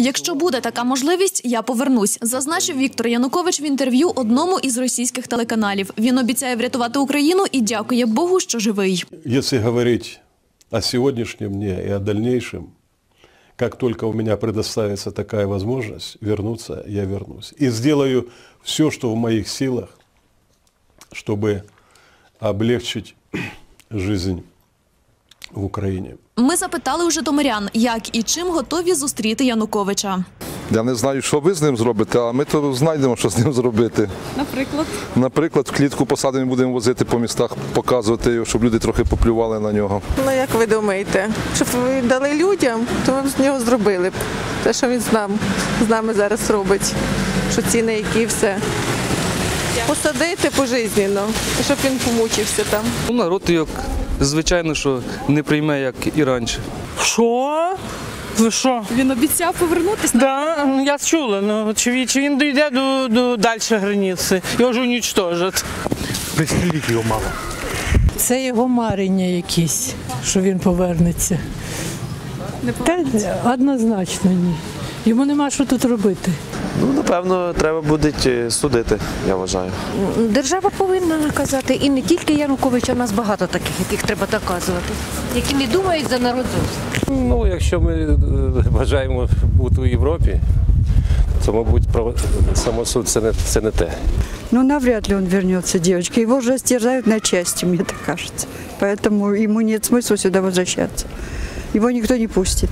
Якщо буде така можливість, я повернусь, зазначив Віктор Янукович в інтерв'ю одному із російських телеканалів. Він обіцяє врятувати Україну і дякує Богу, що живий. Если говорить о сегодняшнем дне и о дальнейшем, как только у меня предоставится такая возможность вернуться, я вернусь. И сделаю все, что в моих силах, чтобы облегчить жизнь в Украине. Ми запитали у житомирян, як і чим готові зустріти Януковича. Я не знаю, що ви з ним зробите, а ми то знайдемо, що з ним зробити. Наприклад, Наприклад, в клітку посадимо будемо возити по містах, показувати його, щоб люди трохи поплювали на нього. Ну, як ви думаєте, щоб ви дали людям, то ми б з нього зробили б те, що він з нами, з нами зараз робить. Що ціни, які все. Посадити пожизненно, і щоб він помучився там. Ну, народ його, звичайно, що не прийме, як і раніше. Що? Ви що? він обіцяв повернутися. Да, я чула, ну чи, він- чи він дійде до, до далі границі, його ж унічтожать. Пристреліть його мало. Це його марення якісь, що він повернеться. Та, однозначно ні. Йому нема що тут робити. Ну, напевно, треба буде судити, я вважаю. Держава повинна наказати і не тільки Януковича, у нас багато таких, яких треба доказувати, які не думають за народ зовсім. Ну, якщо ми е, бажаємо бути у Європі, то, мабуть, самосуд це не, це не те. Ну, навряд ли он вернется, девочки. Его уже стерзают на части, мне так кажется. Поэтому ему нет смысла сюда возвращаться. Его никто не пустит.